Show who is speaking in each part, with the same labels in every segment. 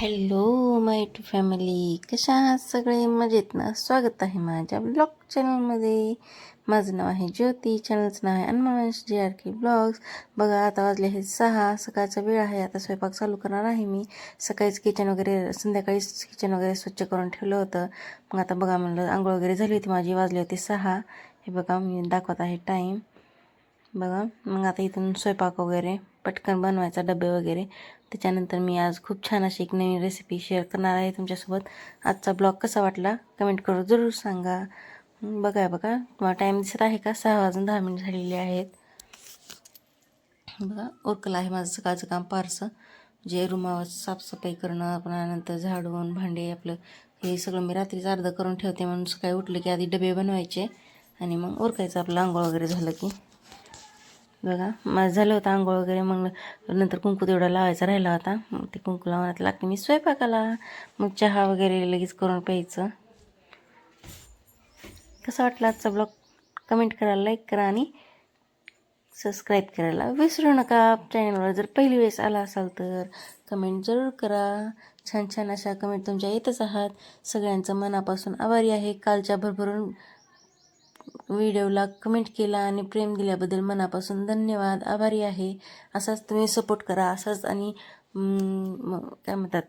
Speaker 1: Hello my to family कशा आहात सगळे? मजेत ना? स्वागत आहे माझ्या ब्लॉग चॅनलमध्ये माझं नाव आहे ज्योती. चॅनलचं नाव आहे अन्मांश जे आर के ब्लॉग्स बघा आता वाजले आहे सहा. सकाळचा वेळ आहे. आता स्वयंपाक चालू करणार आहे मी. सकाळीच किचन वगैरे संध्याकाळीच किचन वगैरे स्वच्छ करून ठेवलं होतं. मग आता बघा म्हणलं आंघोळ वगैरे झाली होती माझी. वाजली होती सहा. हे बघा मी दाखवत आहे टाईम बघा मग आता इथून स्वयंपाक वगैरे. पटकन बनवायचा डबे वगैरे. त्याच्यानंतर मी आज खूप छान अशी एक नवीन रेसिपी शेअर करणार आहे तुमच्यासोबत. आजचा ब्लॉग कसा वाटला? कमेंट करून जरूर सांगा. बघा बघा. तुम्हाला टाईम दिसत आहे का? सहा वाजून दहा मिनिट झालेले आहेत. बघा उरकलं आहे माझं सकाळचं काम फारसं. जे रुमावर साफसफाई करणं पुन्हा नंतर झाडून भांडे आपलं हे सगळं मी रात्रीच अर्धं करून ठेवते. म्हणून सकाळी उठलं की आधी डबे बनवायचे आणि मग ओरकायचं आपलं आंघोळ वगैरे झालं की. बघा माझं झालं होतं आंघोळ वगैरे मग नंतर कुंकू तेवढा लावायचा राहिला होता. मग ते कुंकू लावण्यात लागते. मी स्वयंपाकाला मग चहा वगैरे लगेच करून प्यायचं. कसं वाटलं आजचा ब्लॉग? कमेंट करा लाईक करा आणि सबस्क्राईब करायला विसरू नका. चॅनलवर जर पहिली वेळेस आला असाल तर कमेंट जरूर करा. छान छान अशा कमेंट तुमच्या येतच आहात. सगळ्यांचं मनापासून आभारी आहे. कालच्या भरभरून व्हिडिओला कमेंट केला आणि प्रेम दिल्याबद्दल मनापासून धन्यवाद. आभारी आहे. असाच तुम्ही सपोर्ट करा. असाच आणि काय म्हणतात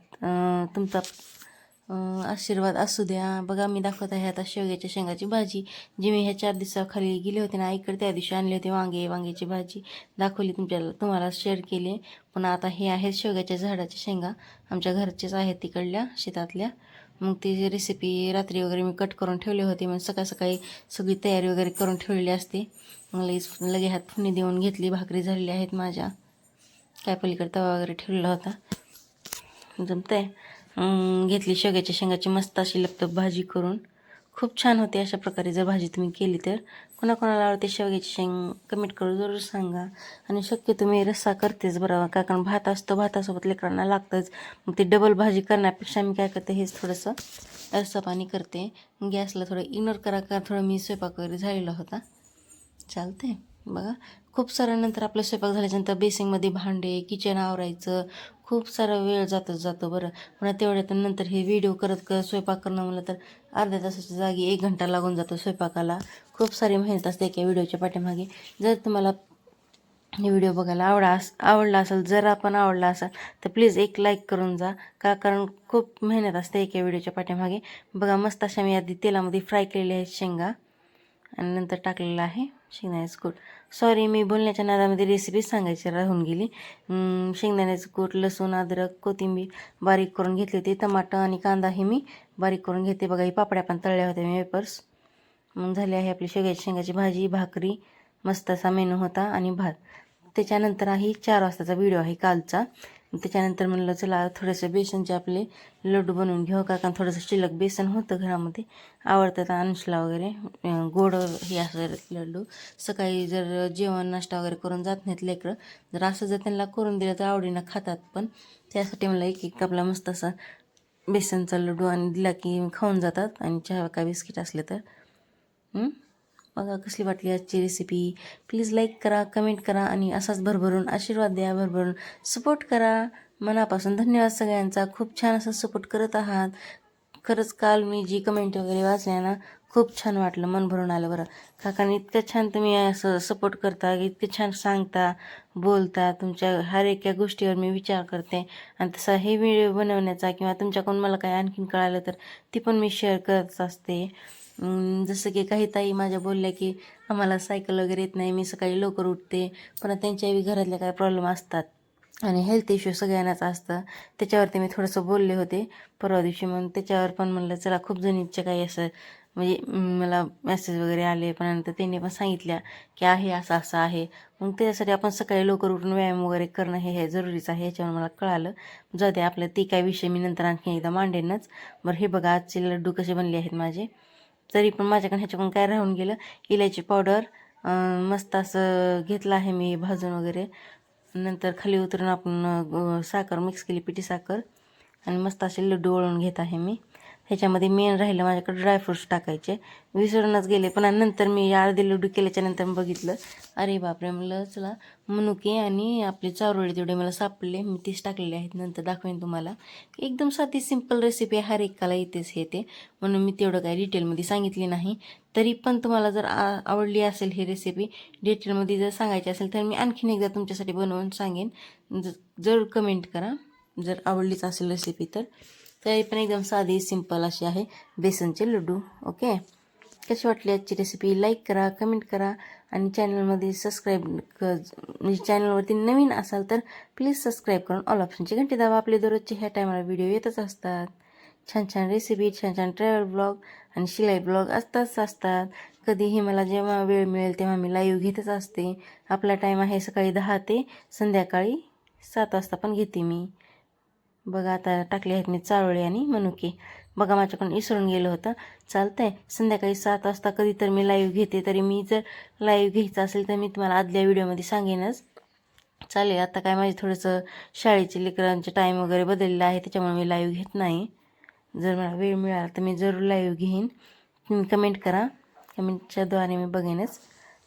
Speaker 1: तुमचा आशीर्वाद असू द्या. बघा मी दाखवत आहे आता शेवग्याच्या शेंगाची भाजी. जी मी ह्या चार दिवसाखाली गेले होते ना आईकडे त्या दिवशी आणले होते वांगे वांग्याची भाजी. दाखवली तुमच्या तुम्हाला शेअर केली. पण आता हे आहेत शेवग्याच्या झाडाच्या शेंगा. आमच्या घरचेच आहेत तिकडल्या शेतातल्या. मग ती रेसिपी रात्री वगैरे मी कट करून ठेवली होती मग सकाळ सकाळी सगळी तयारी वगैरे करून ठेवलेली असते. मग लगेच लगे हात फुनी देऊन घेतली भाकरी झालेली आहेत माझ्या. काय पलीकडे तवा वगैरे ठेवलेला होता. जमतंय. घेतली शेवग्याच्या शेंगाची मस्त अशी लपतप भाजी करून. खूप छान होते अशा प्रकारे जर भाजी तुम्ही केली तर. कोणाकोणाला आवडते शेवग्याची शेंग कमेंट करून जरूर सांगा. आणि शक्य तुम्ही रस्सा करतेच बरं का कारण भात असतो भातासोबत लेकरांना लागतंच. मग ते डबल भाजी करण्यापेक्षा मी काय करते हेच थोडंसं रस्सा पाणी करते. गॅसला थोडं इग्नोर करा का थोडं मी स्वयंपाक वगैरे झालेला होता. चालते बघा. खूप सारं नंतर आपलं स्वयंपाक झाल्याच्यानंतर बेसिंगमध्ये भांडे किचन आवरायचं. खूप सारा वेळ जातच जातो बरं. पुन्हा तेवढ्यात नंतर हे व्हिडिओ करत करत स्वयंपाक करणं म्हणलं तर अर्ध्या तासाच्या जागी एक घंटा लागून जातो स्वयंपाकाला. खूप सारी मेहनत असते एका व्हिडिओच्या पाठीमागे. जर तुम्हाला हे व्हिडिओ बघायला आवडा अस आवडला असेल जर आपण आवडला असेल तर प्लीज एक लाईक करून जा. का कारण खूप मेहनत असते एका व्हिडिओच्या पाठीमागे. बघा मस्त अशा मी आधी तेलामध्ये फ्राय केलेल्या आहेत शेंगा. आणि नंतर टाकलेलं आहे शेंगदाण्याचं कूट. सॉरी मी बोलण्याच्या नादामध्ये रेसिपी सांगायची राहून गेली. शेंगदाण्याचं कूट लसूण अद्रक कोथिंबीर बारीक करून घेतली होती. टमाटर आणि कांदा हे मी बारीक करून घेते. बघा ही पापड्या पण तळल्या होत्या मी वेपर्स मग झाली आहे आपली शेवग्याची शेंगाची भाजी भाकरी मस्त असा मेनू होता आणि भात. त्याच्यानंतर आहे चार वाजताचा व्हिडिओ आहे कालचा. त्याच्यानंतर म्हणलं चला थोडेसे बेसनचे आपले लड्डू बनवून घेऊ का? कारण थोडंसं शिल्लक बेसन होतं घरामध्ये. आवडतात अनुषला वगैरे. गोड हे असं लड्डू. सकाळी जर जेवण नाश्ता वगैरे करून जात नाहीत लेकरं जर असं जर त्यांना करून दिलं तर आवडीनं खातात. पण त्यासाठी मला एक एक आपला मस्त असा बेसनचा लड्डू आणि दिला की खाऊन जातात. आणि चहा का बिस्किट असले तर. बघा कसली वाटली आजची रेसिपी प्लीज लाईक करा कमेंट करा आणि असाच भरभरून आशीर्वाद द्या भरभरून सपोर्ट करा. मनापासून धन्यवाद सगळ्यांचा. खूप छान असं सपोर्ट करत आहात. खरंच काल मी जी कमेंट वगैरे वाचल्या ना खूप छान वाटलं मन भरून आलं बरं. काकाने इतकं छान तुम्ही असं सपोर्ट करता इतकं छान सांगता बोलता. तुमच्या हर एका गोष्टीवर मी विचार करते. आणि तसा हे व्हिडिओ बनवण्याचा किंवा तुमच्याकडून मला काही आणखीन कळालं तर ती पण मी शेअर करत असते. जसं की काही ताई माझ्या बोलल्या की आम्हाला सायकल वगैरे येत नाही मी सकाळी लवकर उठते. पण त्यांच्याही घरातले काय प्रॉब्लेम असतात. आणि हेल्थ इश्यू सगळ्यांनाच असतं. त्याच्यावरती मी थोडंसं बोलले होते. परवा दिवशी मग त्याच्यावर पण म्हणलं चला खूप जणींचे काही असं म्हणजे मला मेसेज वगैरे आले. पण नंतर त्यांनी पण सांगितल्या की आहे असं असं आहे. मग त्याच्यासाठी आपण सकाळी लवकर उठून व्यायाम वगैरे करणं हे हे जरुरीचं आहे याच्यावर मला कळालं. जाऊ दे आपलं ते काय विषय मी नंतर आणखी एकदा मांडेनच. बरं हे बघा आजचे लड्डू कसे बनले आहेत माझे. तरी पण माझ्याकडे ह्याच्याकडून काय राहून गेलं? इलायची पावडर मस्त असं घेतलं आहे मी भाजून वगैरे. नंतर खाली उतरून आपण साखर मिक्स केली पिठी साखर. आणि मस्त असे लड्डू वळून घेत आहे मी. ह्याच्यामध्ये मेन राहिलं माझ्याकडे ड्रायफ्रुट्स टाकायचे. विसरूनच गेले पण नंतर मी अर्धे लड्डू केल्याच्यानंतर बघितलं. अरे बापरे म्हणलं चला मनुके आणि आपले चारोळे तेवढे मला सापडले. मी तेच टाकलेले आहेत नंतर दाखवेन तुम्हाला. एकदम साधी सिंपल रेसिपी हर एकाला येतेच हे ते. म्हणून मी तेवढं काही डिटेलमध्ये सांगितली नाही. तरी पण तुम्हाला जर आ आवडली असेल ही रेसिपी डिटेलमध्ये जर सांगायची असेल तर मी आणखीन एकदा तुमच्यासाठी बनवून सांगेन. जर जरूर कमेंट करा. जर आवडलीच असेल रेसिपी तर. तरी पण एकदम साधी सिंपल अशी आहे बेसनचे लड्डू ओके कशी वाटली आजची रेसिपी लाईक करा कमेंट करा आणि चॅनलमध्ये सबस्क्राईब क म्हणजे चॅनलवरती नवीन असाल तर प्लीज सबस्क्राईब करून ऑल ऑप्शनची घंटी दाबा. आपले दररोजचे ह्या टायमाला व्हिडिओ येतच असतात. छान छान रेसिपी छान छान ट्रॅव्हल ब्लॉग आणि शिलाई ब्लॉग असताच असतात. कधीही मला जेव्हा वेळ मिळेल तेव्हा मी लाईव्ह घेतच असते. आपला टाईम आहे सकाळी दहा ते संध्याकाळी सात वाजता पण घेते मी. बघा आता टाकले आहेत मी चारोळी आणि मनुके. बघा माझ्याकडून इसरून गेलं होतं. चालतंय. संध्याकाळी सात वाजता कधी तर मी लाईव्ह घेते. तरी मी जर लाईव्ह घ्यायचं असेल तर मी तुम्हाला आदल्या व्हिडिओमध्ये सांगेनच. चालेल आता काय माझे थोडंसं शाळेचे लेकरांचे टाईम वगैरे बदललेलं आहे त्याच्यामुळे मी लाईव्ह घेत नाही. जर मला वेळ मिळाला तर मी जरूर लाईव्ह घेईन. तुम्ही कमेंट करा. कमेंटच्याद्वारे मी बघेनच.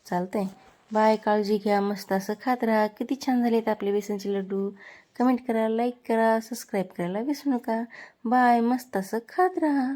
Speaker 1: चालतंय. बाय काळजी घ्या मस्त असं खात राहा. किती छान झालेत आपले बेसनचे लड्डू. कमेंट करा लाईक करा सबस्क्राईब करायला विसरू नका. बाय मस्त असं खात राहा.